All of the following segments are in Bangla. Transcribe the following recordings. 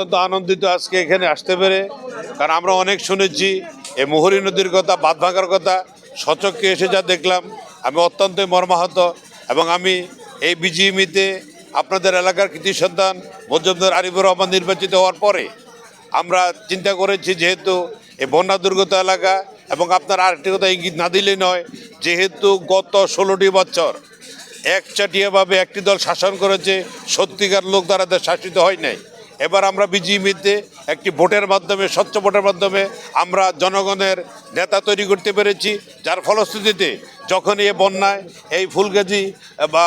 অত্যন্ত আনন্দিত আজকে এখানে আসতে পেরে। কারণ আমরা অনেক শুনেছি, এই মোহরী নদীর কথা বাদ ভাঙার কথা সচককে এসে যা দেখলাম, আমি অত্যন্তই মর্মাহত এবং আমি এই বিজিএমিতে আপনাদের এলাকার কৃতি সন্তান মজুমদার আরিফুর রহমান নির্বাচিত হওয়ার পরে আমরা চিন্তা করেছি যেহেতু এই বন্যা দুর্গত এলাকা এবং আপনার আরেকটি কথা ইঙ্গিত না দিলেই নয়, যেহেতু গত ষোলোটি বছর একচাটিয়াভাবে একটি দল শাসন করেছে, সত্যিকার লোক দ্বারা শাসিত হয় নাই। এবার আমরা বিজিবিতে একটি ভোটের মাধ্যমে, স্বচ্ছ ভোটের মাধ্যমে আমরা জনগণের নেতা তৈরি করতে পেরেছি, যার ফলশ্রুতিতে যখন এই বন্যায় এই ফুলগাজি বা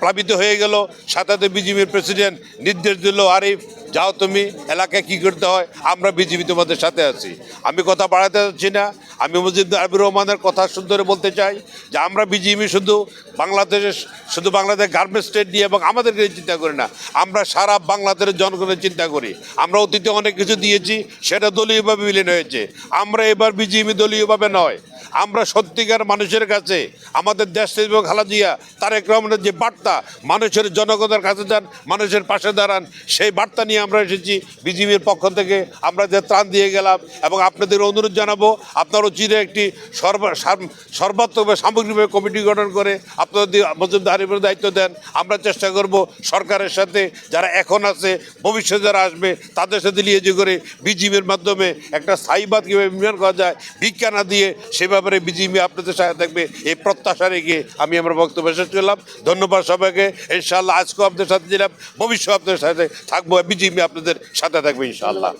প্লাবিত হয়ে গেল সাথে বিজিবির প্রেসিডেন্ট নির্দেশ দিল আরিফ যাও তুমি, এলাকায় কি করতে হয়, আমরা বিজিবি তোমাদের সাথে আছি। আমি কথা বাড়াতে চাচ্ছি না, আমি মুজিব আবির রহমানের কথা সুন্দরে বলতে চাই যে আমরা বিজিবি শুধু বাংলাদেশের, শুধু বাংলাদেশ গার্মেন্টস স্টেট নিয়ে এবং আমাদেরকে চিন্তা করি না, আমরা সারা বাংলাদেশের জনগণের চিন্তা করি। আমরা অতীতে অনেক কিছু দিয়েছি, সেটা দলীয়ভাবে বিলীন হয়েছে। আমরা এবার বিজিবি দলীয়ভাবে নয়। আমরা সত্যিকার মানুষের কাছে, আমাদের দেশ এবং খালাজিয়া তারেক রহমানের যে বার্তা, মানুষের জনগণের কাছে যান, মানুষের পাশে দাঁড়ান, সেই বার্তা নিয়ে আমরা এসেছি। বিজিবির পক্ষ থেকে আমরা যে ত্রাণ দিয়ে গেলাম এবং আপনাদের অনুরোধ জানাব, আপনার চিরে একটি সর্ব সাম- সর্বাত্মক সামগ্রিকভাবে কমিটি গঠন করে আপনাদের মজুমদার হারিফের দায়িত্ব দেন। আমরা চেষ্টা করব সরকারের সাথে, যারা এখন আছে, ভবিষ্যতে যারা আসবে, তাদের সাথে লিয়েজি করে বিজিবির মাধ্যমে একটা স্থায়ীবাদ কীভাবে নির্মাণ করা যায় ভিক্ষা না দিয়ে সে ব্যাপারে বিজিবি আপনাদের সাথে থাকবে, এই প্রত্যাশা রেখে আমি আমার বক্তব্য শেষ করলাম। ধন্যবাদ সবাইকে। ইনশাআল্লাহ আজকেও আপনাদের সাথে দিলাম ভবিষ্যৎ আপনাদের সাথে থাকব, বিজিবি আপনাদের সাথে থাকবে ইনশাআল্লাহ।